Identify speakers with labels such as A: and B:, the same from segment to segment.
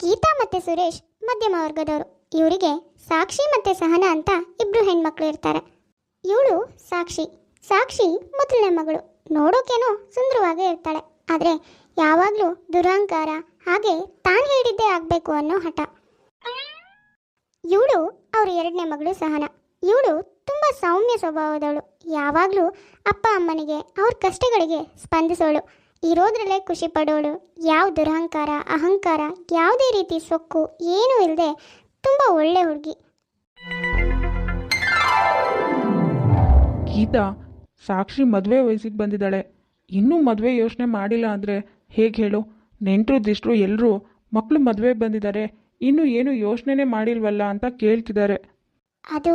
A: ಗೀತಾ ಮತ್ತು ಸುರೇಶ್ ಮಧ್ಯಮ ವರ್ಗದವರು. ಇವರಿಗೆ ಸಾಕ್ಷಿ ಮತ್ತು ಸಹನ ಅಂತ ಇಬ್ಬರು ಹೆಣ್ಮಕ್ಳು ಇರ್ತಾರೆ. ಇವಳು ಸಾಕ್ಷಿ. ಸಾಕ್ಷಿ ಮೊದಲನೇ ಮಗಳು. ನೋಡೋಕೇನೋ ಸುಂದರವಾಗೇ ಇರ್ತಾಳೆ. ಆದರೆ ಯಾವಾಗಲೂ ದುರಹಂಕಾರ ಹಾಗೆ ತಾನು ಹೇಳಿದ್ದೇ ಆಗಬೇಕು ಅನ್ನೋ ಹಠ. ಇವಳು ಅವ್ರ ಎರಡನೇ ಮಗಳು ಸಹನ. ಇವಳು ತುಂಬ ಸೌಮ್ಯ ಸ್ವಭಾವದವಳು. ಯಾವಾಗಲೂ ಅಪ್ಪ ಅಮ್ಮನಿಗೆ ಅವ್ರ ಕಷ್ಟಗಳಿಗೆ ಸ್ಪಂದಿಸೋಳು. ಇರೋದ್ರಲ್ಲೇ ಖುಷಿ ಪಡೋಳು. ಯಾವ ದುರಹಂಕಾರ ಅಹಂಕಾರ ಯಾವುದೇ ರೀತಿ ಸೊಕ್ಕು ಏನೂ ಇಲ್ಲದೆ ತುಂಬ ಒಳ್ಳೆ ಹುಡುಗಿ.
B: ಗೀತಾ ಸಾಕ್ಷಿ ಮದುವೆ ವಯಸ್ಸಿಗೆ ಬಂದಿದ್ದಾಳೆ. ಇನ್ನೂ ಮದುವೆ ಯೋಚನೆ ಮಾಡಿಲ್ಲ ಅಂದರೆ ಹೇಗೆ ಹೇಳು? ನೆಂಟರು ದಿಷ್ಟರು ಎಲ್ಲರೂ ಮಕ್ಕಳು ಮದುವೆ ಬಂದಿದ್ದಾರೆ. ಇನ್ನೂ ಏನು ಯೋಚನೆ ಮಾಡಿಲ್ವಲ್ಲ ಅಂತ ಕೇಳ್ತಿದ್ದಾರೆ.
A: ಅದು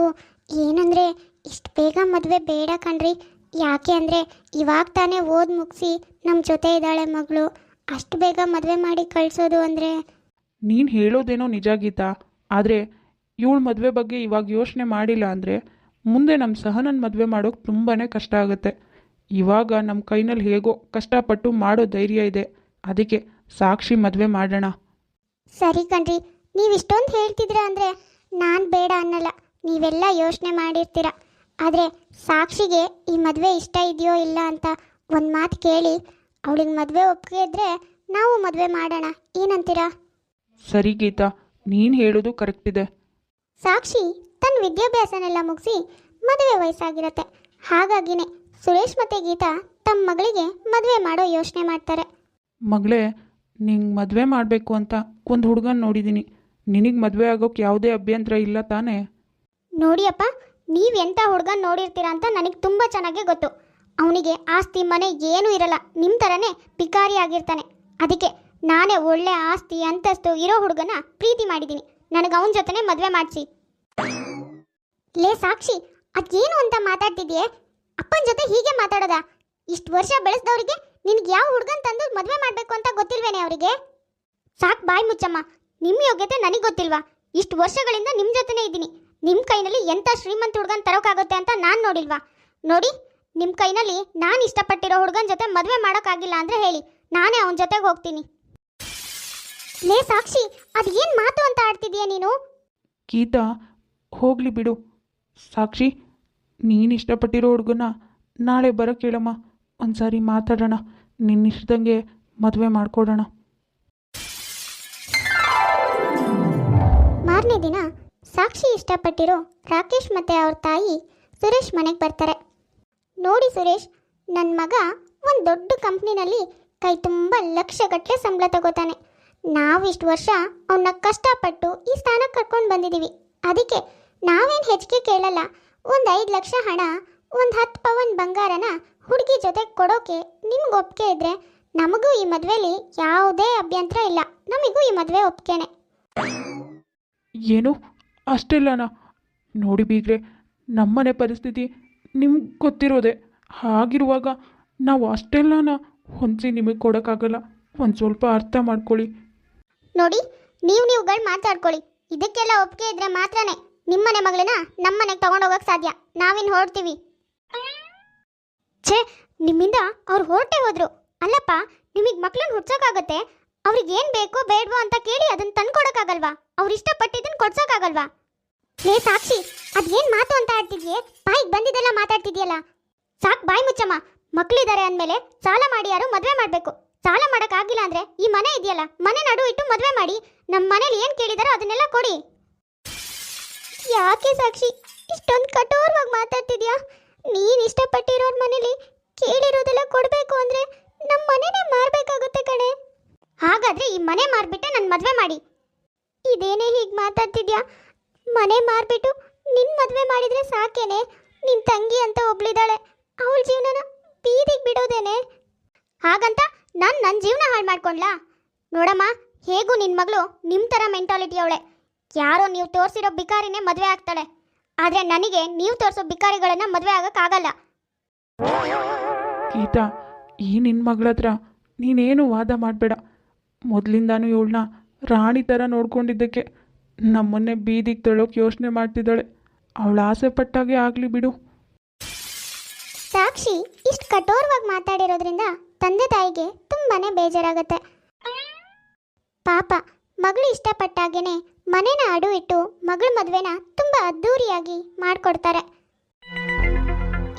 A: ಏನಂದರೆ ಇಷ್ಟು ಬೇಗ ಮದುವೆ ಬೇಡ ಕಣ್ರಿ. ಯಾಕೆ ಅಂದರೆ ಇವಾಗ ತಾನೇ ಓದ್ ಮುಗಿಸಿ ನಮ್ಮ ಜೊತೆ ಇದ್ದಾಳೆ ಮಗಳು. ಅಷ್ಟು ಬೇಗ ಮದುವೆ ಮಾಡಿ ಕಳಿಸೋದು ಅಂದರೆ?
B: ನೀನು ಹೇಳೋದೇನೋ ನಿಜ ಗೀತಾ. ಆದರೆ ಇವಳ ಮದುವೆ ಬಗ್ಗೆ ಇವಾಗ ಯೋಚನೆ ಮಾಡಿಲ್ಲ ಅಂದರೆ ಮುಂದೆ ನಮ್ಮ ಸಹನನ ಮದುವೆ ಮಾಡೋಕೆ ತುಂಬಾ ಕಷ್ಟ ಆಗುತ್ತೆ. ಇವಾಗ ನಮ್ಮ ಕೈನಲ್ಲಿ ಹೇಗೋ ಕಷ್ಟಪಟ್ಟು ಮಾಡೋ ಧೈರ್ಯ ಇದೆ. ಅದಕ್ಕೆ ಸಾಕ್ಷಿ ಮದುವೆ ಮಾಡೋಣ.
A: ಸರಿ ಕಣ್ರಿ ನೀವು ಇಷ್ಟೊಂದು ಹೇಳ್ತಿದ್ರ ಅಂದರೆ ನಾನು ಬೇಡ ಅನ್ನಲ್ಲ. ನೀವೆಲ್ಲ ಯೋಚನೆ ಮಾಡಿರ್ತೀರ. ಆದರೆ ಸಾಕ್ಷಿಗೆ ಈ ಮದುವೆ ಇಷ್ಟ ಇದೆಯೋ ಇಲ್ಲ ಅಂತ ಒಂದು ಮಾತು ಕೇಳಿ ಅವಳಿಗೆ ಮದುವೆ ಒಪ್ಪಿಗೆ ಇದ್ದರೆ ನಾವು ಮದುವೆ ಮಾಡೋಣ. ಏನಂತೀರಾ?
B: ಸರಿ ಗೀತಾ ನೀನು ಹೇಳೋದು ಕರೆಕ್ಟ್ ಇದೆ.
A: ಸಾಕ್ಷಿ ತನ್ನ ವಿದ್ಯಾಭ್ಯಾಸನೆಲ್ಲ ಮುಗಿಸಿ ಮದುವೆ ವಯಸ್ಸಾಗಿರತ್ತೆ. ಹಾಗಾಗಿನೇ ಸುರೇಶ್ ಮತ್ತೆ ಗೀತಾ ತಮ್ಮ ಮಗಳಿಗೆ ಮದುವೆ ಮಾಡೋ ಯೋಚನೆ ಮಾಡ್ತಾರೆ.
B: ಮಗಳೇ ನಿಂಗೆ ಮದುವೆ ಮಾಡಬೇಕು ಅಂತ ಒಂದು ಹುಡುಗನ ನೋಡಿದ್ದೀನಿ ನಿನಗೆ ಮದುವೆ ಆಗೋಕ್ಕೆ ಯಾವುದೇ ಅಭ್ಯಂತರ ಇಲ್ಲ ತಾನೇ?
A: ನೋಡಿಯಪ್ಪ ನೀವು ಎಂಥ ಹುಡುಗನ್ ನೋಡಿರ್ತೀರ ಅಂತ ನನಗೆ ತುಂಬ ಚೆನ್ನಾಗಿ ಗೊತ್ತು. ಅವನಿಗೆ ಆಸ್ತಿ ಮನೆ ಏನೂ ಇರಲ್ಲ. ನಿಮ್ಮ ಥರನೇ ಪಿಕಾರಿ ಆಗಿರ್ತಾನೆ. ಅದಕ್ಕೆ ನಾನೇ ಒಳ್ಳೆ ಆಸ್ತಿ ಅಂತಸ್ತು ಇರೋ ಹುಡುಗನ ಪ್ರೀತಿ ಮಾಡಿದ್ದೀನಿ ನನಗೆ ಅವನ ಜೊತೆನೇ ಮದುವೆ ಮಾಡಿಸಿ. ಲೇ ಸಾಕ್ಷಿ ಅದೇನು ಅಂತ ಮಾತಾಡ್ತಿದ್ಯೆ? ಅಪ್ಪನ ಜೊತೆ ಹೀಗೆ ಮಾತಾಡೋದಾ? ಇಷ್ಟು ವರ್ಷ ಬೆಳೆಸ್ದವ್ರಿಗೆ ನಿನಗೆ ಯಾವ ಹುಡುಗನ ತಂದು ಮದುವೆ ಮಾಡಬೇಕು ಅಂತ ಗೊತ್ತಿಲ್ವೇನೆ ಅವರಿಗೆ? ಸಾಕ್ ಬಾಯ್ ಮುಚ್ಚಮ್ಮ ನಿಮ್ಮ ಯೋಗ್ಯತೆ ನನಗೆ ಗೊತ್ತಿಲ್ವಾ? ಇಷ್ಟು ವರ್ಷಗಳಿಂದ ನಿಮ್ಮ ಜೊತೆನೇ ಇದ್ದೀನಿ. ನಿಮ್ಮ ಕೈನಲ್ಲಿ ಎಂಥ ಶ್ರೀಮಂತ ಹುಡುಗನ್ ತರೋಕ್ಕಾಗುತ್ತೆ ಅಂತ ನಾನು ನೋಡಿಲ್ವಾ? ನೋಡಿ ನಿಮ್ಮ ಕೈನಲ್ಲಿ ನಾನು ಇಷ್ಟಪಟ್ಟಿರೋ ಹುಡುಗನ ಜೊತೆ ಮದುವೆ ಮಾಡೋಕ್ಕಾಗಿಲ್ಲ ಅಂದರೆ ಹೇಳಿ, ನಾನೇ ಅವನ ಜೊತೆಗೆ ಹೋಗ್ತೀನಿ. ಲೇ ಸಾಕ್ಷಿ ಅದು ಏನು ಮಾತು ಅಂತ ಆಡ್ತಿದೀಯ ನೀನು?
B: ಗೀತಾ, ಹೋಗಲಿ ಬಿಡು. ಸಾಕ್ಷಿ, ನೀನು ಇಷ್ಟಪಟ್ಟಿರೋ ಹುಡುಗನ ನಾಳೆ ಬರೋಕ್ಕೆ ಹೇಳಮ್ಮ. ಒಂದು ಸಾರಿ ಮಾತಾಡೋಣ. ನಿನ್ನ ಇಷ್ಟದಂಗೆ ಮದುವೆ ಮಾಡ್ಕೊಡೋಣ.
A: ಸಾಕ್ಷಿ ಇಷ್ಟಪಟ್ಟಿರೋ ರಾಕೇಶ್ ಮತ್ತೆ ಅವ್ರ ತಾಯಿ ಸುರೇಶ್ ಮನೆಗೆ ಬರ್ತಾರೆ. ನೋಡಿ ಸುರೇಶ್ ನನ್ನ ಮಗ ಒಂದು ದೊಡ್ಡ ಕಂಪ್ನಿನಲ್ಲಿ ಕೈ ತುಂಬ ಲಕ್ಷಗಟ್ಟಲೆ ಸಂಬಳ ತಗೋತಾನೆ. ನಾವು ಇಷ್ಟು ವರ್ಷ ಅವನ್ನ ಕಷ್ಟಪಟ್ಟು ಈ ಸ್ಥಾನಕ್ಕೆ ಕರ್ಕೊಂಡು ಬಂದಿದ್ದೀವಿ ಅದಕ್ಕೆ ನಾವೇನು ಹೆಚ್ಚಿಗೆ ಕೇಳಲ್ಲ. ಒಂದು ಐದು ಲಕ್ಷ ಹಣ, ಒಂದು ಹತ್ತು ಪವನ್ ಬಂಗಾರನ ಹುಡುಗಿ ಜೊತೆ ಕೊಡೋಕೆ ನಿಮ್ಗೆ ಒಪ್ಪಿಗೆ ಇದ್ರೆ ನಮಗೂ ಈ ಮದುವೆಲಿ ಯಾವುದೇ ಅಭ್ಯಂತರ ಇಲ್ಲ. ನಮಗೂ ಈ ಮದುವೆ ಒಪ್ಪಿಗೆನೆ
B: ಏನು? ಅಷ್ಟೆಲ್ಲನಾ? ನೋಡಿ ಬೀಗ್ರೆ, ನಮ್ಮನೆ ಪರಿಸ್ಥಿತಿ ನಿಮ್ಗೆ ಗೊತ್ತಿರೋದೆ. ಹಾಗಿರುವಾಗ ನಾವು ಅಷ್ಟೆಲ್ಲನ? ಹೊಂದಿಸಿ ನಿಮಗೆ ಕೊಡೋಕ್ಕಾಗಲ್ಲ. ಒಂದು ಸ್ವಲ್ಪ ಅರ್ಥ ಮಾಡ್ಕೊಳ್ಳಿ.
A: ನೋಡಿ, ನೀವು ನೀವುಗಳು ಮಾತಾಡ್ಕೊಳ್ಳಿ. ಇದಕ್ಕೆಲ್ಲ ಒಪ್ಪಿಗೆ ಇದ್ರೆ ಮಾತ್ರನೇ. ನಿಮ್ಮನೆ ಮಗಳನ್ನ ನಮ್ಮನೆಗೆ ಹೋಗೋಕೆ ಸಾಧ್ಯ. ನಾವಿನ್ ಹೊರಡ್ತೀವಿ. ಛೇ, ನಿಮ್ಮಿಂದ ಅವ್ರು ಹೊರಟೆ ಹೋದ್ರು. ಅಲ್ಲಪ್ಪ, ನಿಮಗೆ ಮಕ್ಳನ್ನ ಹುಡ್ಸೋಕ್ಕಾಗತ್ತೆ ಅವ್ರಿಗೆ ಏನು ಬೇಕೋ ಬೇಡವೋ ಅಂತ ಕೇಳಿ ಅದನ್ನ ತಂದ್ಕೊಡಕ್ಕಾಗಲ್ವಾ? ಅವ್ರು ಇಷ್ಟಪಟ್ಟಿದ್ದನ್ನ ಕೊಡ್ಸೋಕ್ಕಾಗಲ್ವಾ ಲೇ ಸಾಕ್ಷಿ ಅದೇನ್ ಮಾತು ಅಂತ ಆಡ್ತಿದ್ಯೆ? ಬಾಯಿಗೆ ಬಂದಿದ್ದೆಲ್ಲ ಮಾತಾಡ್ತಿದ್ಯಲ್ಲ? ಸಾಕ್ ಬಾಯಿ ಮುಚ್ಚಮ್ಮ. ಮಕ್ಕಳಿದ್ದಾರೆ ಅಂದ್ಮೇಲೆ ಸಾಲ ಮಾಡಿ ಯಾರು ಮದುವೆ ಮಾಡಬೇಕು. ಸಾಲ ಮಾಡೋಕ್ಕಾಗಿಲ್ಲ ಅಂದ್ರೆ ಈ ಮನೆ ಇದೆಯಲ್ಲ, ಮನೆ ನಡು ಇಟ್ಟು ಮದುವೆ ಮಾಡಿ. ನಮ್ಮ ಮನೇಲಿ ಏನು ಕೇಳಿದಾರೋ ಅದನ್ನೆಲ್ಲ ಕೊಡಿ. ಯಾಕೆ ಸಾಕ್ಷಿ, ಇಷ್ಟೊಂದು ಕಠೋರವಾಗಿ ಮಾತಾಡ್ತಿದ್ಯಾ? ನೀನ್ ಇಷ್ಟಪಟ್ಟಿರೋರ್ ಮನೇಲಿ ಕೇಳಿರೋದೆಲ್ಲ ಕೊಡ್ಬೇಕು ಅಂದ್ರೆ ನಮ್ಮ ಮನೆನೇ ಮಾರ್ಬೇಕಾಗುತ್ತೆ ಕಣೆ. ಹಾಗಾದ್ರೆ ಈ ಮನೆ ಮಾರ್ಬಿಟ್ಟೆ ನನ್ನ ಮದ್ವೆ ಮಾಡಿ. ಇದೇನೇ ಹೀಗೆ ಮಾತಾಡ್ತಿದ್ಯಾ? ಮನೆ ಮಾರ್ಬಿಟ್ಟು ನಿನ್ ಮದುವೆ ಮಾಡಿದ್ರೆ ಸಾಕೇನೆ? ನಿನ್ ತಂಗಿ ಅಂತ ಒಬ್ಳಿದಾಳೆ. ಅವಳ ಜೀವನನ ಬೀದಿಗೆ ಬಿಡೋದೇನೆ? ಹಾಗಂತ ನಾನು ನನ್ನ ಜೀವನ ಹಾಳು ಮಾಡ್ಕೊಂಡ್ಲಾ? ನೋಡಮ್ಮ, ಹೇಗೂ ನಿನ್ನ ಮಗಳು ನಿಮ್ಮ ಥರ ಮೆಂಟಾಲಿಟಿ ಅವಳೆ. ಯಾರೋ ನೀವು ತೋರಿಸಿರೋ ಬಿಕಾರಿನೇ ಮದುವೆ ಆಗ್ತಾಳೆ. ಆದರೆ ನನಗೆ ನೀವು ತೋರಿಸೋ ಬಿಕಾರಿಗಳನ್ನ ಮದುವೆ ಆಗೋಕ್ಕಾಗಲ್ಲ.
B: ಗೀತಾ, ಈ ನಿನ್ನ ಮಗಳ ಹತ್ರ ನೀನೇನು ವಾದ ಮಾಡಬೇಡ. ಮೊದಲಿಂದಾನು ಇವಳನ್ನ ರಾಣಿ ಥರ ನೋಡ್ಕೊಂಡಿದ್ದಕ್ಕೆ ನಮ್ಮನ್ನೇ ಬೀದಿಗೆ ತಳ್ಳೋಕೆ ಯೋಚನೆ ಮಾಡ್ತಿದ್ದಾಳೆ. ಅವಳು ಆಸೆ ಪಟ್ಟಾಗೆ ಆಗಲಿ ಬಿಡು.
A: ಸಾಕ್ಷಿ, ಇಷ್ಟು ಕಠೋರವಾಗಿ ಮಾತಾಡಿರೋದ್ರಿಂದ ತಂದೆ ತಾಯಿಗೆ ತುಂಬಾನೇ ಬೇಜಾರಾಗತ್ತೆ. ಪಾಪ, ಮಗಳು ಇಷ್ಟಪಟ್ಟಾಗೇನೆ ಮನೇನ ಅಡು ಇಟ್ಟು ಮಗಳ ಮದುವೆನ ತುಂಬ ಅದ್ಧೂರಿಯಾಗಿ ಮಾಡಿಕೊಡ್ತಾರೆ.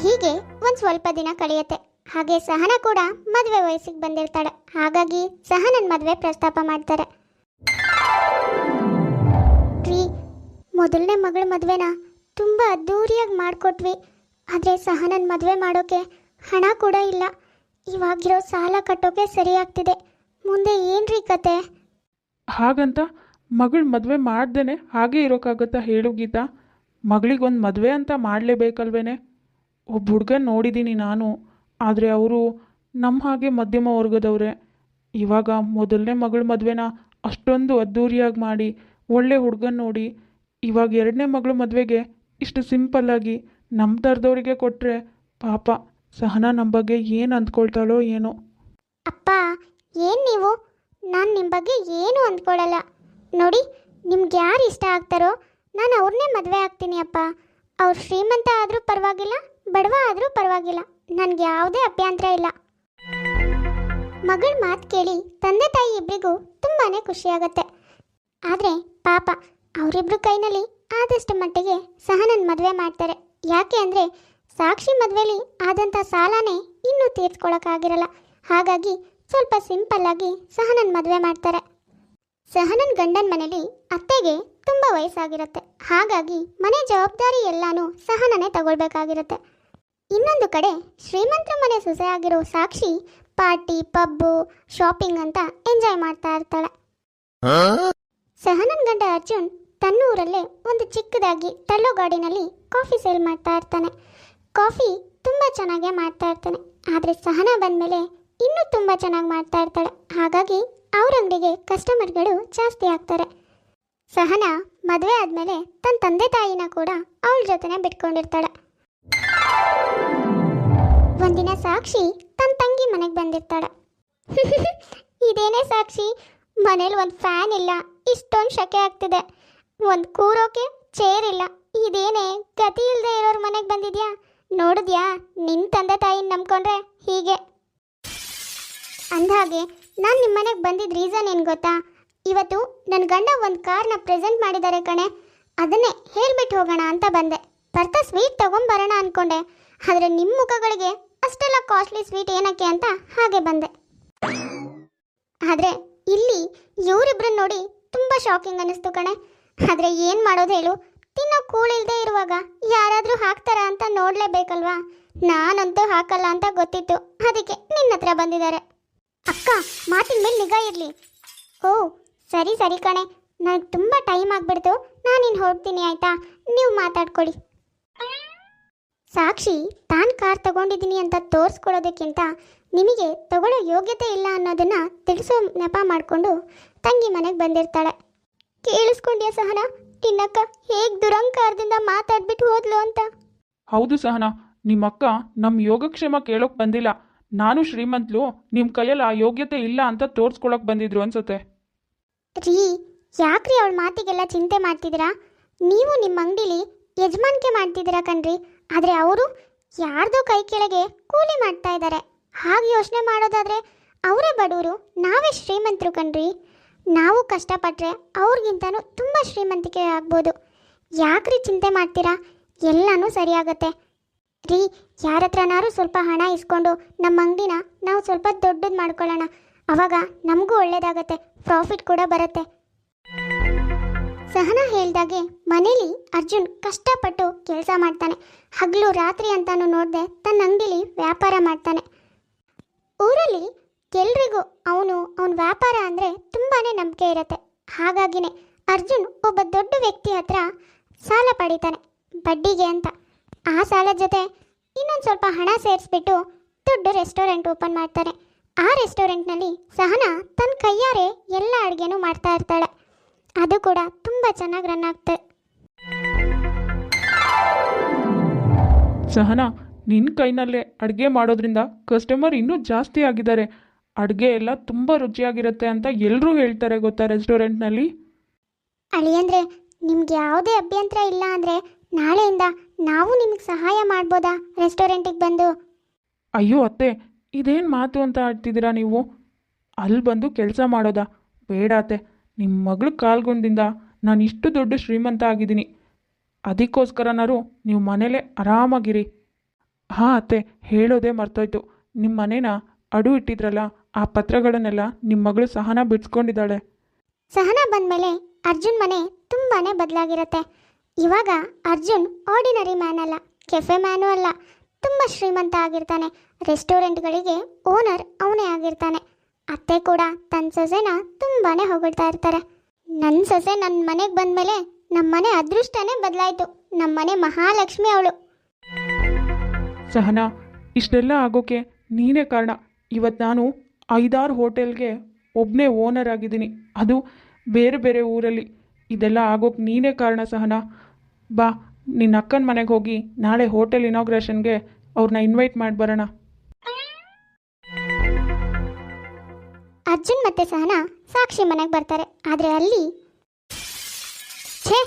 A: ಹೀಗೆ ಒಂದು ಸ್ವಲ್ಪ ದಿನ ಕಳೆಯುತ್ತೆ. ಹಾಗೆ ಸಹನ ಕೂಡ ಮದುವೆ ವಯಸ್ಸಿಗೆ ಬಂದಿರ್ತಾಳೆ. ಹಾಗಾಗಿ ಸಹನನ್ ಮದುವೆ ಪ್ರಸ್ತಾಪ ಮಾಡ್ತಾರೆ. ಮೊದಲನೇ ಮಗಳ ಮದುವೆನ ತುಂಬ ಅದ್ಧೂರಿಯಾಗಿ ಮಾಡಿಕೊಟ್ವಿ. ಆದರೆ ಸಹನನ್ ಮದುವೆ ಮಾಡೋಕೆ ಹಣ ಕೂಡ ಇಲ್ಲ. ಇವಾಗಿರೋ ಸಾಲ ಕಟ್ಟೋಕೆ ಸರಿಯಾಗ್ತಿದೆ. ಮುಂದೆ ಏನ್ರಿ ಕತೆ?
B: ಹಾಗಂತ ಮಗಳು ಮದುವೆ ಮಾಡ್ದೇನೆ ಹಾಗೆ ಇರೋಕ್ಕಾಗತ್ತಾ ಹೇಳು ಗೀತಾ. ಮಗಳಿಗೊಂದು ಮದುವೆ ಅಂತ ಮಾಡಲೇಬೇಕಲ್ವೇನೆ? ಒಬ್ಬ ಹುಡುಗನ್ ನೋಡಿದ್ದೀನಿ ನಾನು. ಆದರೆ ಅವರು ನಮ್ಮ ಹಾಗೆ ಮಧ್ಯಮ ವರ್ಗದವ್ರೆ. ಇವಾಗ ಮೊದಲನೇ ಮಗಳ ಮದುವೆನ ಅಷ್ಟೊಂದು ಅದ್ಧೂರಿಯಾಗಿ ಮಾಡಿ, ಒಳ್ಳೆ ಹುಡುಗನ ನೋಡಿ ಇವಾಗ ಎರಡನೇ ಮಗಳು ಮದುವೆಗೆ ಇಷ್ಟು ಸಿಂಪಲ್ಲಾಗಿ ನಮ್ಮ ಥರದವ್ರಿಗೆ ಕೊಟ್ಟರೆ ಪಾಪ ಸಹನ ನಮ್ಮ ಬಗ್ಗೆ ಏನು ಅಂದ್ಕೊಳ್ತಾಳೋ ಏನೋ.
A: ಅಪ್ಪ, ಏನು ನೀವು? ನಾನು ನಿಮ್ಮ ಬಗ್ಗೆ ಏನು ಅಂದ್ಕೊಳ್ಳಲ್ಲ ನೋಡಿ, ನಿಮ್ಗೆ ಯಾರು ಇಷ್ಟ ಆಗ್ತಾರೋ ನಾನು ಅವ್ರನ್ನೇ ಮದುವೆ ಆಗ್ತೀನಿ ಅಪ್ಪ. ಅವ್ರು ಶ್ರೀಮಂತ ಆದರೂ ಪರವಾಗಿಲ್ಲ, ಬಡವ ಆದರೂ ಪರವಾಗಿಲ್ಲ. ನನಗೆ ಯಾವುದೇ ಅಭ್ಯಂತರ ಇಲ್ಲ. ಮಗಳ ಮಾತು ಕೇಳಿ ತಂದೆ ತಾಯಿ ಇಬ್ಬರಿಗೂ ತುಂಬಾ ಖುಷಿಯಾಗತ್ತೆ. ಆದರೆ ಪಾಪ ಅವರಿಬ್ರು ಕೈನಲ್ಲಿ ಆದಷ್ಟು ಮಟ್ಟಿಗೆ ಸಹನನ್ ಮದುವೆ ಮಾಡ್ತಾರೆ. ಯಾಕೆ ಅಂದರೆ ಸಾಕ್ಷಿ ಮದುವೆಲಿ ಆದಂಥ ಸಾಲನೇ ಇನ್ನೂ ತೀರ್ಸ್ಕೊಳಕ್ಕಾಗಿರಲ್ಲ. ಹಾಗಾಗಿ ಸ್ವಲ್ಪ ಸಿಂಪಲ್ ಆಗಿ ಸಹನನ್ ಮದುವೆ ಮಾಡ್ತಾರೆ. ಸಹನನ್ ಗಂಡನ ಮನೇಲಿ ಅತ್ತೆಗೆ ತುಂಬ ವಯಸ್ಸಾಗಿರುತ್ತೆ. ಹಾಗಾಗಿ ಮನೆ ಜವಾಬ್ದಾರಿ ಎಲ್ಲಾನು ಸಹನನೇ ತಗೊಳ್ಬೇಕಾಗಿರುತ್ತೆ. ಇನ್ನೊಂದು ಕಡೆ ಶ್ರೀಮಂತರ ಮನೆ ಸೊಸೆ ಆಗಿರೋ ಸಾಕ್ಷಿ ಪಾರ್ಟಿ ಪಬ್ಬು ಶಾಪಿಂಗ್ ಅಂತ ಎಂಜಾಯ್ ಮಾಡ್ತಾ ಇರ್ತಾಳೆ. ಸಹನನ್ ಗಂಡ ಅರ್ಜುನ್ ತನ್ನ ಊರಲ್ಲೇ ಒಂದು ಚಿಕ್ಕದಾಗಿ ತಳ್ಳೋ ಗಾಡಿನಲ್ಲಿ ಕಾಫಿ ಸೇಲ್ ಮಾಡ್ತಾ ಇರ್ತಾನೆ. ಕಾಫಿ ತುಂಬ ಚೆನ್ನಾಗೇ ಮಾಡ್ತಾ ಇರ್ತಾನೆ. ಆದರೆ ಸಹನ ಬಂದಮೇಲೆ ಇನ್ನೂ ತುಂಬ ಚೆನ್ನಾಗಿ ಮಾಡ್ತಾ ಇರ್ತಾಳೆ. ಹಾಗಾಗಿ ಅವ್ರ ಅಂಗಡಿಗೆ ಕಸ್ಟಮರ್ಗಳು ಜಾಸ್ತಿ ಆಗ್ತಾರೆ. ಸಹನ ಮದುವೆ ಆದಮೇಲೆ ತನ್ನ ತಂದೆ ತಾಯಿನ ಕೂಡ ಅವಳ ಜೊತೆನೇ ಬಿಟ್ಕೊಂಡಿರ್ತಾಳೆ. ಒಂದಿನ ಸಾಕ್ಷಿ ತನ್ನ ತಂಗಿ ಮನೆಗೆ ಬಂದಿರ್ತಾಳೆ. ಇದೇನೇ ಸಾಕ್ಷಿ? ಮನೇಲಿ ಒಂದು ಫ್ಯಾನ್ ಇಲ್ಲ. ಇಷ್ಟೊಂದು ಶಕೆ ಆಗ್ತಿದೆ. ಒಂದು ಕೂರೋಕೆ ಚೇರ್ ಇಲ್ಲ. ಇದೇನೇ ಗತಿ ಇಲ್ಲದೆ ಇರೋರು ಮನೆಗೆ ಬಂದಿದ್ಯಾ? ನೋಡಿದ್ಯಾ ನಿನ್ನ ತಂದೆ ತಾಯಿನ ನಂಬ್ಕೊಂಡ್ರೆ ಹೀಗೆ. ಅಂದಹಾಗೆ, ನಾನು ನಿಮ್ಮ ಮನೆಗೆ ಬಂದಿದ್ದ ರೀಸನ್ ಏನು ಗೊತ್ತಾ? ಇವತ್ತು ನನ್ನ ಗಂಡ ಒಂದು ಕಾರ್ನ ಪ್ರೆಸೆಂಟ್ ಮಾಡಿದ್ದಾರೆ ಕಣೆ. ಅದನ್ನೇ ಹೇಳ್ಬಿಟ್ಟು ಹೋಗೋಣ ಅಂತ ಬಂದೆ. ಬರ್ತಾ ಸ್ವೀಟ್ ತೊಗೊಂಬರೋಣ ಅಂದ್ಕೊಂಡೆ ಆದರೆ ನಿಮ್ಮ ಮುಖಗಳಿಗೆ ಅಷ್ಟೆಲ್ಲ ಕಾಸ್ಟ್ಲಿ ಸ್ವೀಟ್ ಏನಕ್ಕೆ ಅಂತ ಹಾಗೆ ಬಂದೆ. ಆದರೆ ಇಲ್ಲಿ ಇವರಿಬ್ಬರನ್ನ ನೋಡಿ ತುಂಬ ಶಾಕಿಂಗ್ ಅನ್ನಿಸ್ತು ಕಣೆ. ಆದರೆ ಏನು ಮಾಡೋದು ಹೇಳು? ತಿನ್ನೋ ಕೂಳಿಲ್ದೇ ಇರುವಾಗ ಯಾರಾದರೂ ಹಾಕ್ತಾರ ಅಂತ ನೋಡಲೇಬೇಕಲ್ವಾ? ನಾನಂತೂ ಹಾಕಲ್ಲ ಅಂತ ಗೊತ್ತಿತ್ತು. ಅದಕ್ಕೆ ನಿನ್ನ ಹತ್ರ ಬಂದಿದ್ದಾರೆ. ಅಕ್ಕ, ಮಾತಿನ ಮೇಲೆ ನಿಗಾ ಇರಲಿ. ಓ, ಸರಿ ಸರಿ ಕಣೆ. ನನಗೆ ತುಂಬ ಟೈಮ್ ಆಗಿಬಿಡ್ತು. ಇನ್ನು ಹೋಗ್ತೀನಿ, ಆಯಿತಾ? ನೀವು ಮಾತಾಡ್ಕೊಳ್ಳಿ ಸಾಕ್ಷಿ, ತಾನು ಕಾರ್ ತಗೊಂಡಿದ್ದೀನಿ ಅಂತ ತೋರಿಸ್ಕೊಡೋದಕ್ಕಿಂತ ನಿಮಗೆ ತಗೊಳ್ಳೋ ಯೋಗ್ಯತೆ ಇಲ್ಲ ಅನ್ನೋದನ್ನು ತಿಳಿಸೋ ನೆಪ ಮಾಡಿಕೊಂಡು ತಂಗಿ ಮನೆಗೆ ಬಂದಿರ್ತಾಳೆ. ಕೇಳಿಸ್ಕೊಂಡ್ಯಾ ಸಹನ? ತಿನ್ನಕ್ಕ ಹೇಗ್ ದುರಂಕಾರದಿಂದ ಮಾತಾಡ್ಬಿಟ್ಟು ಹೋದ್ಲು ಅಂತ?
B: ಹೌದು ಸಹನ ನಿಮ್ಮಕ್ಕ ನಮ್ಮ ಯೋಗಕ್ಷೇಮ ಕೇಳೋಕೆ ಬಂದಿಲ್ಲ. ನಾನು ಶ್ರೀಮಂತ್ಲು ನಿಮ್ಮ ಕೈಯಲ್ಲಿ ಆ ಯೋಗ್ಯತೆ ಇಲ್ಲ ಅಂತ ತೋರ್ಸ್ಕೊಳಕ್ ಬಂದಿದ್ರು ಅನ್ಸುತ್ತೆ.
A: ರೀ ಯಾಕ್ರಿ ಅವಳ ಮಾತಿಗೆಲ್ಲ ಚಿಂತೆ ಮಾಡ್ತಿದ್ದೀರಾ? ನೀವು ನಿಮ್ಮ ಅಂಗಡಿಲಿ ಯಜಮಾನಿಕೆ ಮಾಡ್ತಿದ್ದೀರಾ ಕಣ್ರಿ. ಆದರೆ ಅವರು ಯಾರ್ದೋ ಕೈ ಕೆಳಗೆ ಕೂಲಿ ಮಾಡ್ತಾ ಇದ್ದಾರೆ ಹಾಗೆ ಯೋಚನೆ ಮಾಡೋದಾದ್ರೆ ಅವರೇ ಬಡವರು ನಾವೇ ಶ್ರೀಮಂತರು ಕಣ್ರಿ. ನಾವು ಕಷ್ಟಪಟ್ಟರೆ ಅವ್ರಿಗಿಂತನೂ ತುಂಬ ಶ್ರೀಮಂತಿಕೆ ಆಗ್ಬೋದು. ಯಾಕ್ರಿ ಚಿಂತೆ ಮಾಡ್ತೀರಾ? ಎಲ್ಲನೂ ಸರಿಯಾಗತ್ತೆ. ರೀ ಯಾರ ಹತ್ರನಾರು ಸ್ವಲ್ಪ ಹಣ ಇಸ್ಕೊಂಡು ನಮ್ಮ ಅಂಗಡಿನ ನಾವು ಸ್ವಲ್ಪ ದೊಡ್ಡದು ಮಾಡ್ಕೊಳ್ಳೋಣ. ಅವಾಗ ನಮಗೂ ಒಳ್ಳೇದಾಗತ್ತೆ. ಪ್ರಾಫಿಟ್ ಕೂಡ ಬರುತ್ತೆ. ಸಹನ ಹೇಳ್ದಾಗೆ ಮನೇಲಿ ಅರ್ಜುನ್ ಕಷ್ಟಪಟ್ಟು ಕೆಲಸ ಮಾಡ್ತಾನೆ. ಹಗಲು ರಾತ್ರಿ ಅಂತಾನು ನೋಡದೆ ತನ್ನ ಅಂಗಡಿಲಿ ವ್ಯಾಪಾರ ಮಾಡ್ತಾನೆ. ಊರಲ್ಲಿ ಎಲ್ರಿಗೂ ಅವನು ಅವನ ವ್ಯಾಪಾರ ಅಂದರೆ ತುಂಬಾ ನಂಬಿಕೆ ಇರುತ್ತೆ. ಹಾಗಾಗಿನೇ ಅರ್ಜುನ್ ಒಬ್ಬ ದೊಡ್ಡ ವ್ಯಕ್ತಿ ಹತ್ರ ಸಾಲ ಪಡಿತಾನೆ, ಬಡ್ಡಿಗೆ ಅಂತ. ಆ ಸಾಲದ ಜೊತೆ ಇನ್ನೊಂದು ಸ್ವಲ್ಪ ಹಣ ಸೇರಿಸ್ಬಿಟ್ಟು ದೊಡ್ಡ ರೆಸ್ಟೋರೆಂಟ್ ಓಪನ್ ಮಾಡ್ತಾನೆ. ಆ ರೆಸ್ಟೋರೆಂಟ್ನಲ್ಲಿ ಸಹನಾ ತನ್ನ ಕೈಯಾರೆ ಎಲ್ಲ ಅಡುಗೆನೂ ಮಾಡ್ತಾ ಇರ್ತಾಳೆ. ಅದು ಕೂಡ ತುಂಬ ಚೆನ್ನಾಗಿ ರನ್ ಆಗ್ತದೆ.
B: ಸಹನಾ ನಿನ್ನ ಕೈನಲ್ಲೇ ಅಡುಗೆ ಮಾಡೋದ್ರಿಂದ ಕಸ್ಟಮರ್ ಇನ್ನೂ ಜಾಸ್ತಿ ಆಗಿದ್ದಾರೆ. ಅಡುಗೆ ಎಲ್ಲ ತುಂಬ ರುಚಿಯಾಗಿರುತ್ತೆ ಅಂತ ಎಲ್ಲರೂ ಹೇಳ್ತಾರೆ ಗೊತ್ತಾ ರೆಸ್ಟೋರೆಂಟ್ನಲ್ಲಿ?
A: ಅಳಿಯಂದ್ರೆ ನಿಮ್ಗೆ ಯಾವುದೇ ಅಭ್ಯಂತರ ಇಲ್ಲ ಅಂದರೆ ನಾಳೆಯಿಂದ ನಾವು ನಿಮಗೆ ಸಹಾಯ ಮಾಡ್ಬೋದಾ ರೆಸ್ಟೋರೆಂಟಿಗೆ ಬಂದು?
B: ಅಯ್ಯೋ ಅತ್ತೆ ಇದೇನು ಮಾತು ಅಂತ ಆಡ್ತಿದ್ದೀರಾ ನೀವು? ಅಲ್ಲಿ ಬಂದು ಕೆಲಸ ಮಾಡೋದಾ? ಬೇಡ ಅತ್ತೆ ನಿಮ್ಮ ಮಗಳ ಕಾಲ್ಗೊಂಡಿಂದ ನಾನು ಇಷ್ಟು ದೊಡ್ಡ ಶ್ರೀಮಂತ ಆಗಿದ್ದೀನಿ. ಅದಕ್ಕೋಸ್ಕರನಾರು ನೀವು ಮನೇಲೇ ಆರಾಮಾಗಿರಿ. ಹಾಂ ಅತ್ತೆ ಹೇಳೋದೇ ಮರ್ತೋಯ್ತು. ನಿಮ್ಮ ಮನೇನ ಅಡು ಇಟ್ಟಿದ್ರಲ್ಲ ಆ ಪತ್ರಗಳನ್ನೆಲ್ಲ ನಿಮ್ಮ ಮಗಳು ಸಹನ ಬಿಡ್ಸ್ಕೊಂಡಿದ್ದಾಳೆ.
A: ಸಹನ ಬಂದಮೇಲೆ ಅರ್ಜುನ್ ಮನೆ ತುಂಬಾನೇ ಬದಲಾಗಿರುತ್ತೆ. ಇವಾಗ ಅರ್ಜುನ್ ಆರ್ಡಿನರಿ ಮ್ಯಾನ್ ಅಲ್ಲ ಕೆಫೆ ಮ್ಯಾನು ಅಲ್ಲ ತುಂಬ ಶ್ರೀಮಂತ ಆಗಿರ್ತಾನೆ. ರೆಸ್ಟೋರೆಂಟ್ಗಳಿಗೆ ಓನರ್ ಅವನೇ ಆಗಿರ್ತಾನೆ. ಅತ್ತೆ ಕೂಡ ತನ್ನ ಸೊಸೆನ ತುಂಬಾನೇ ಹೊಗಳ್ತಾ ಇರ್ತಾರೆ. ನನ್ನ ಸೊಸೆ ನನ್ನ ಮನೆಗೆ ಬಂದಮೇಲೆ ನಮ್ಮ ಮನೆ ಅದೃಷ್ಟನೇ ಬದಲಾಯಿತು. ನಮ್ಮ ಮನೆ ಮಹಾಲಕ್ಷ್ಮಿ ಅವಳು.
B: ಸಹನಾ ಇಷ್ಟೆಲ್ಲ ಆಗೋಕೆ ನೀನೇ ಕಾರಣ. ಇವತ್ತು ನಾನು ಐದಾರು ಹೋಟೆಲ್ಗೆ ಒಬ್ಬನೇ ಓನರ್ ಆಗಿದ್ದೀನಿ. ಅದು ಬೇರೆ ಬೇರೆ ಊರಲ್ಲಿ. ಇದೆಲ್ಲ ಆಗೋಕ್ಕೆ ನೀನೇ ಕಾರಣ ಸಹನಾ. ಬಾ, ನಿನ್ನ ಅಕ್ಕನ ಮನೆಗೆ ಹೋಗಿ ನಾಳೆ ಹೋಟೆಲ್ ಇನಾಗ್ರೇಷನ್ಗೆ ಅವ್ರನ್ನ ಇನ್ವೈಟ್ ಮಾಡಿ ಬರೋಣ.
A: ಅರ್ಜುನ್ ಮತ್ತೆ ಸಹನಾ ಸಾಕ್ಷಿ ಮನೆಗೆ ಬರ್ತಾರೆ. ಆದರೆ ಅಲ್ಲಿ ಛೇ,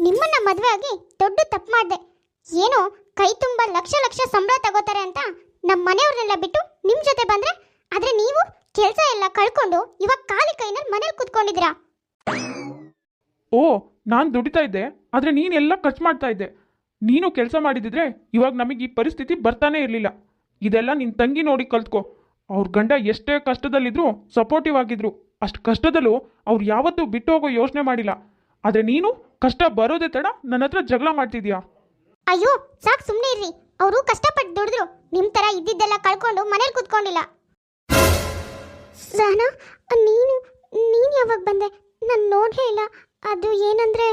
A: ನಿಮ್ಮನ್ನ ಮದುವೆ ಆಗಿ ದೊಡ್ಡ ತಪ್ಪು ಮಾಡಿದೆ. ಏನೋ ಕೈ ತುಂಬ ಲಕ್ಷ ಲಕ್ಷ ಸಂಬಳ ತಗೋತಾರೆ ಅಂತ ನಮ್ಮ ಮನೆಯವ್ರನ್ನೆಲ್ಲ ಬಿಟ್ಟು ನಿಮ್ಮ ಜೊತೆ ಬಂದ್ರೆ ಆದ್ರೆ ನೀವು ಕೆಲಸ ಎಲ್ಲ ಕಳ್ಕೊಂಡು ಇವಾಗ ಖಾಲಿ ಕೈನಲ್ಲಿ ಮನೇಲಿ ಕುತ್ಕೊಂಡಿದ್ದೀರಾ?
B: ಓ ನಾನು ದುಡಿತಾ ಇದ್ದೆ ಆದರೆ ನೀನೆಲ್ಲ ಖರ್ಚು ಮಾಡ್ತಾ ಇದ್ದೆ. ನೀನು ಕೆಲಸ ಮಾಡಿದಿದ್ರೆ ಇವಾಗ ನಮಗೆ ಈ ಪರಿಸ್ಥಿತಿ ಬರ್ತಾನೇ ಇರಲಿಲ್ಲ. ಇದೆಲ್ಲ ನಿನ್ನ ತಂಗಿ ನೋಡಿ ಕಲ್ತ್ಕೊ. ಅವ್ರ ಗಂಡ ಎಷ್ಟೇ ಕಷ್ಟದಲ್ಲಿದ್ದರೂ ಸಪೋರ್ಟಿವ್ ಆಗಿದ್ರು. ಅಷ್ಟು ಕಷ್ಟದಲ್ಲೂ ಅವ್ರು ಯಾವತ್ತೂ ಬಿಟ್ಟು ಹೋಗೋ ಯೋಚನೆ ಮಾಡಿಲ್ಲ. ಆದರೆ ನೀನು ಕಷ್ಟ ಬರೋದೇ ತಡ ನನ್ನ ಹತ್ರ ಜಗಳ ಮಾಡ್ತಿದ್ಯಾ?
A: ಅಯ್ಯೋ ಸಾಕು ಸುಮ್ಮನೆ ಇರ್ರಿ. ಅವರು ಕಷ್ಟಪಟ್ಟು ದುಡಿದ್ರು. ನಿಮ್ಮ ಥರ ಇದ್ದಿದ್ದೆಲ್ಲ ಕಳ್ಕೊಂಡು ಮನೇಲಿ ಕುತ್ಕೊಂಡಿಲ್ಲ. ಸಹನಾ ನೀನು ನೀನು ಯಾವಾಗ ಬಂದೆ? ನಾನು ನೋಡಲೇ ಇಲ್ಲ ಅದು ಏನಂದ್ರೆ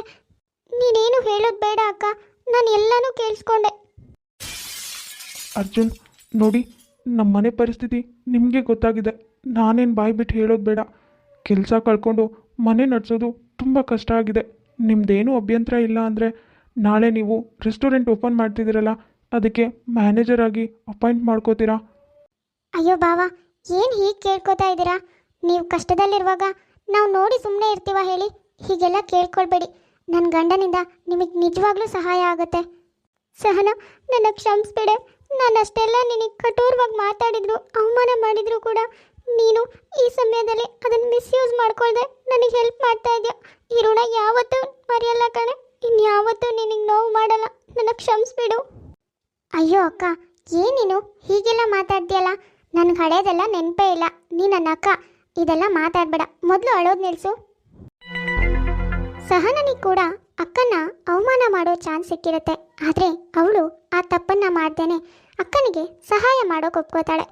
A: ನೀನೇನು ಹೇಳೋದು ಬೇಡ ಅಕ್ಕ. ನಾನು ಎಲ್ಲನೂ ಕೇಳಿಸ್ಕೊಂಡೆ.
B: ಅರ್ಜುನ್ ನೋಡಿ ನಮ್ಮ ಮನೆ ಪರಿಸ್ಥಿತಿ ನಿಮಗೆ ಗೊತ್ತಾಗಿದೆ. ನಾನೇನು ಬಾಯಿ ಬಿಟ್ಟು ಹೇಳೋದು ಬೇಡ. ಕೆಲಸ ಕಳ್ಕೊಂಡು ಮನೆ ನಡೆಸೋದು ತುಂಬ ಕಷ್ಟ ಆಗಿದೆ. ನಿಮ್ಮದೇನು ಅಭ್ಯಂತರ ಇಲ್ಲ ಅಂದರೆ ನಾಳೆ ನೀವು ರೆಸ್ಟೋರೆಂಟ್ ಓಪನ್ ಮಾಡ್ತಿದ್ದೀರಲ್ಲ ಅದಕ್ಕೆ ಮ್ಯಾನೇಜರ್ ಆಗಿ ಅಪಾಯಿಂಟ್ ಮಾಡ್ಕೋತೀರಾ?
A: ಅಯ್ಯೋ ಬಾವ ಏನು ಹೀಗೆ ಕೇಳ್ಕೊತಾ ಇದ್ದೀರಾ? ನೀವು ಕಷ್ಟದಲ್ಲಿರುವಾಗ ನಾವು ನೋಡಿ ಸುಮ್ಮನೆ ಇರ್ತೀವ ಹೇಳಿ? ಹೀಗೆಲ್ಲ ಕೇಳ್ಕೊಳ್ಬೇಡಿ. ನನ್ನ ಗಂಡನಿಂದ ನಿಮಗೆ ನಿಜವಾಗ್ಲೂ ಸಹಾಯ ಆಗುತ್ತೆ. ಸಹನ, ನನ್ನ ಕ್ಷಮಿಸ್ಬೇಡೆ. ನಾನು ಅಷ್ಟೆಲ್ಲ ನಿನಗೆ ಕಠೋರವಾಗಿ ಮಾತಾಡಿದ್ರು, ಅವಮಾನ ಮಾಡಿದ್ರು ಕೂಡ ನೀನು ಈ ಸಮಯದಲ್ಲಿ ಅದನ್ನು ಮಿಸ್ಯೂಸ್ ಮಾಡ್ಕೊಳ್ದೆ ನನಗೆ ಹೆಲ್ಪ್ ಮಾಡ್ತಾ ಇದೆಯಾ? ಈ ಋಣ ಯಾವತ್ತೂ ಮರೆಯಲ್ಲ ಕಣೆ. ಇನ್ಯಾವತ್ತೂ ನಿನಗೆ ನೋವು ಮಾಡಲ್ಲ. ನನಗೆ ಕ್ಷಮಿಸ್ಬಿಡು. ಅಯ್ಯೋ ಅಕ್ಕ ಏನೇನು ಹೀಗೆಲ್ಲ ಮಾತಾಡ್ತೀಯಲ್ಲ? ನನ್ಗೆ ಹಳೇದೆಲ್ಲ ನೆನಪೇ ಇಲ್ಲ. ನೀ ನನ್ನ ಅಕ್ಕ. ಇದೆಲ್ಲ ಮಾತಾಡ್ಬೇಡ. ಮೊದಲು ಅಳೋದು ನಿಲ್ಸು. ಸಹನನಿಗೆ ಕೂಡ ಅಕ್ಕನ ಅವಮಾನ ಮಾಡೋ ಚಾನ್ಸ್ ಸಿಕ್ಕಿರುತ್ತೆ. ಆದರೆ ಅವಳು ಆ ತಪ್ಪನ್ನು ಮಾಡ್ದೇನೆ ಅಕ್ಕನಿಗೆ ಸಹಾಯ ಮಾಡೋಕೆ ಒಪ್ಕೋತಾಳೆ.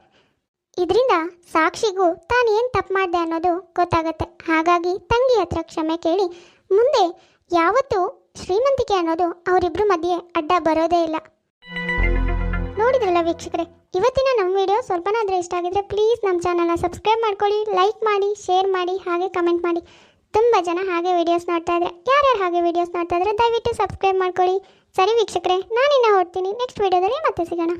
A: ಇದರಿಂದ ಸಾಕ್ಷಿಗೂ ತಾನು ಏನು ತಪ್ಪು ಮಾಡಿದೆ ಅನ್ನೋದು ಗೊತ್ತಾಗುತ್ತೆ. ಹಾಗಾಗಿ ತಂಗಿ ಹತ್ರ ಕ್ಷಮೆ ಕೇಳಿ ಮುಂದೆ ಯಾವತ್ತೂ ಶ್ರೀಮಂತಿಕೆ ಅನ್ನೋದು ಅವರಿಬ್ಬರ ಮಧ್ಯೆ ಅಡ್ಡ ಬರೋದೇ ಇಲ್ಲ. ನೋಡಿದ್ರಲ್ಲ ವೀಕ್ಷಕರೇ ಇವತ್ತಿನ ನಮ್ಮ ವಿಡಿಯೋ ಸ್ವಲ್ಪನಾದರೂ ಇಷ್ಟ ಆಗಿದ್ರೆ ಪ್ಲೀಸ್ ನಮ್ಮ ಚಾನಲ್ನ ಸಬ್ಸ್ಕ್ರೈಬ್ ಮಾಡ್ಕೊಳ್ಳಿ ಲೈಕ್ ಮಾಡಿ ಶೇರ್ ಮಾಡಿ, ಹಾಗೆ ಕಮೆಂಟ್ ಮಾಡಿ. ತುಂಬ ಜನ ಹಾಗೆ ವಿಡಿಯೋಸ್ ನೋಡ್ತಾ ಇದ್ರೆ, ಯಾರ್ಯಾರು ಹಾಗೆ ವಿಡಿಯೋಸ್ ನೋಡ್ತಾ ಇದ್ರೆ ದಯವಿಟ್ಟು ಸಬ್ಸ್ಕ್ರೈಬ್ ಮಾಡ್ಕೊಳ್ಳಿ. ಸರಿ ವೀಕ್ಷಕರೇ, ನಾನಿನ್ನ ಹೊಡ್ತೀನಿ ನೆಕ್ಸ್ಟ್ ವಿಡಿಯೋದಲ್ಲಿ ಮತ್ತೆ ಸಿಗೋಣ.